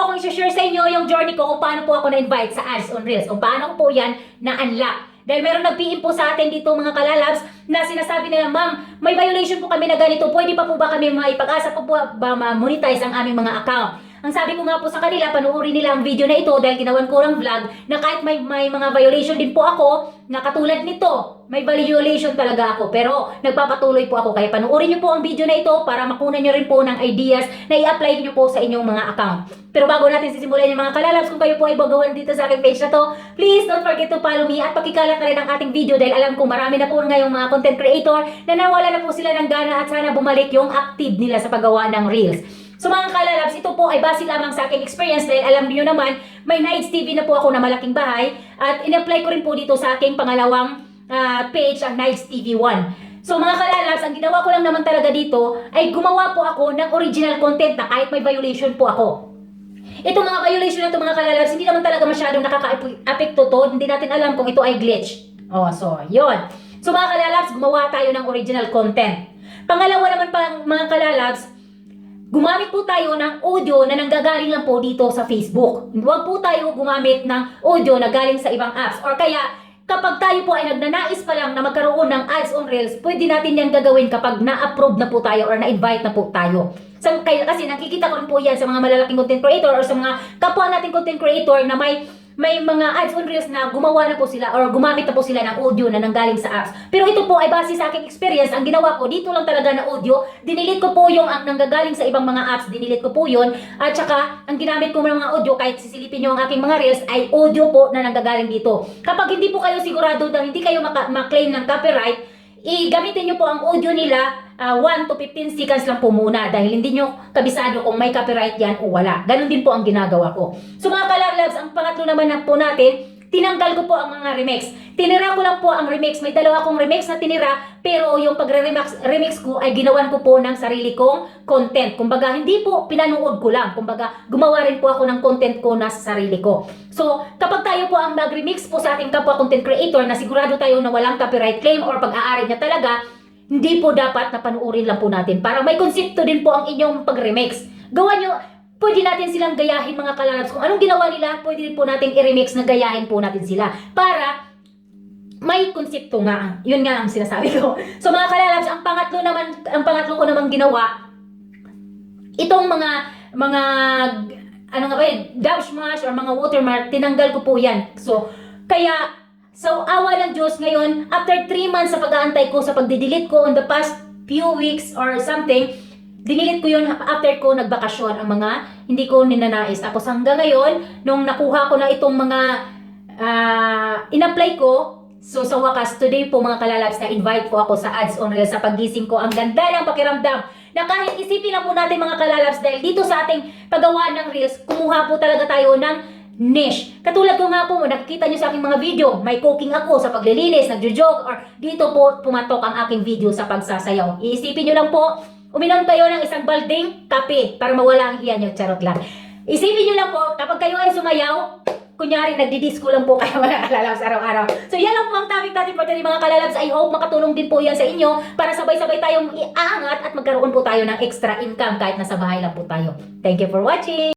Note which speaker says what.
Speaker 1: po akong i-share sa inyo yung journey ko kung paano po ako na-invite sa ads on Reels. Kung paano po yan na-unlock. Dahil meron nag-PM po sa atin dito mga kalalabs na sinasabi nila, ma'am, may violation po kami na ganito. Pwede pa po ba kami maipag-asa po ba ma-monetize ang aming mga account? Ang sabi ko nga po sa kanila, panuorin nila ang video na ito dahil ginawan ko ng vlog na kahit may, may mga violation din po ako na katulad nito, may violation talaga ako. Pero nagpapatuloy po ako. Kaya panuorin niyo po ang video na ito para makunan niyo rin po ng ideas na i-apply niyo po sa inyong mga account. Pero bago natin sisimulan yung mga kalalabs, kung kayo po ay bagawan dito sa aking page na to, please don't forget to follow me at pakikalat na rin ang ating video dahil alam ko marami na po ngayong mga content creator na nawala na po sila ng gana at sana bumalik yung active nila sa paggawa ng Reels. So mga kalalabs, ito po ay base lamang sa aking experience dahil alam niyo naman, may Nights TV na po ako na malaking bahay at in-apply ko rin po dito sa aking pangalawang ah, page, ang Nights TV 1. So mga kalalabs, ang ginawa ko lang naman talaga dito ay gumawa po ako ng original content na kahit may violation po ako. Itong mga violation na ito mga kalalabs, hindi naman talaga masyadong nakaka-apekto to. Hindi natin alam kung ito ay glitch. Oh, so, yon. So mga kalalabs, gumawa tayo ng original content. Pangalawa naman pa mga kalalabs, gumamit po tayo ng audio na nanggagaling lang po dito sa Facebook. Huwag po tayo gumamit ng audio na galing sa ibang apps. Or kaya, kapag tayo po ay nagnanais pa lang na magkaroon ng ads on Reels, pwede natin yan gagawin kapag na-approve na po tayo or na-invite na po tayo. So, kaya, kasi nakikita ko rin po yan sa mga malalaking content creator or sa mga kapwa nating content creator na may may mga ads on Reels na gumawa na po sila or gumamit na po sila ng audio na nanggaling sa apps. Pero ito po ay base sa aking experience. Ang ginawa ko, dito lang talaga na audio. Dinilit ko po yung ang nanggagaling sa ibang mga apps. Dinilit ko po yun. At saka, ang ginamit ko ng mga audio, kahit sisilipin nyo ang aking mga Reels, ay audio po na nanggagaling dito. Kapag hindi po kayo sigurado na hindi kayo maka- maklaim ng copyright, i-gamitin nyo po ang audio nila ah, 1 to 15 seconds lang po muna dahil hindi nyo kabisado kung may copyright yan o wala. Ganon din po ang ginagawa ko. So mga kalalabs, ang pangatlo naman na po natin, tinanggal ko po ang mga remix. Tinira ko lang po ang remix. May dalawa akong remix na tinira, pero yung pagre-remix remix ko ay ginawan ko po ng sarili kong content. Kumbaga, hindi po pinanood ko lang. Kumbaga, gumawa rin po ako ng content ko na sa sarili ko. So, kapag tayo po ang mag-remix po sa ating kapwa content creator na sigurado tayo na walang copyright claim or pag-aari niya talaga, hindi po dapat na panuorin lang po natin para may konsepto din po ang inyong pag-remix. Gawa nyo, pwede natin silang gayahin mga kalalabs. Kung anong ginawa nila, pwede po natin i-remix na gayahin po natin sila. Para may konsepto nga. Yun nga ang sinasabi ko. So mga kalalabs, ang pangatlo naman, ang pangatlo ko naman ginawa, itong mga, mga, ano nga ba yun, dab smash or mga watermark, tinanggal ko po yan. So, kaya, So, awa ng Diyos ngayon, after 3 months sa pag-aantay ko sa pagdidelete ko on the past few weeks or something, dinilit ko yun after ko nagbakasyon ang mga hindi ko ninanais. Tapos hanggang ngayon, nung nakuha ko na itong mga ah, in-apply ko, so sa wakas, today po mga kalalabs, na-invite po ako sa ads on Reels sa pagising ko. Ang ganda ng pakiramdam na kahit isipin lang po natin mga kalalabs dahil dito sa ating paggawa ng Reels, kumuha po talaga tayo ng niche. Katulad ko nga po, nakikita nyo sa aking mga video, may cooking ako sa paglilinis, nagjo-jog, or dito po pumatok ang aking video sa pagsasayaw. Iisipin nyo lang po, uminom kayo ng isang balding kape para mawala ang hiya nyo. Charot lang. Isipin nyo lang po, kapag kayo ay sumayaw, kunyari nagdi-disco lang po kayo mga kalalabs araw-araw. So yan lang po ang topic natin for today mga kalalabs. I hope makatulong din po yan sa inyo para sabay-sabay tayong iangat at magkaroon po tayo ng extra income kahit nasa bahay lang po tayo. Thank you for watching!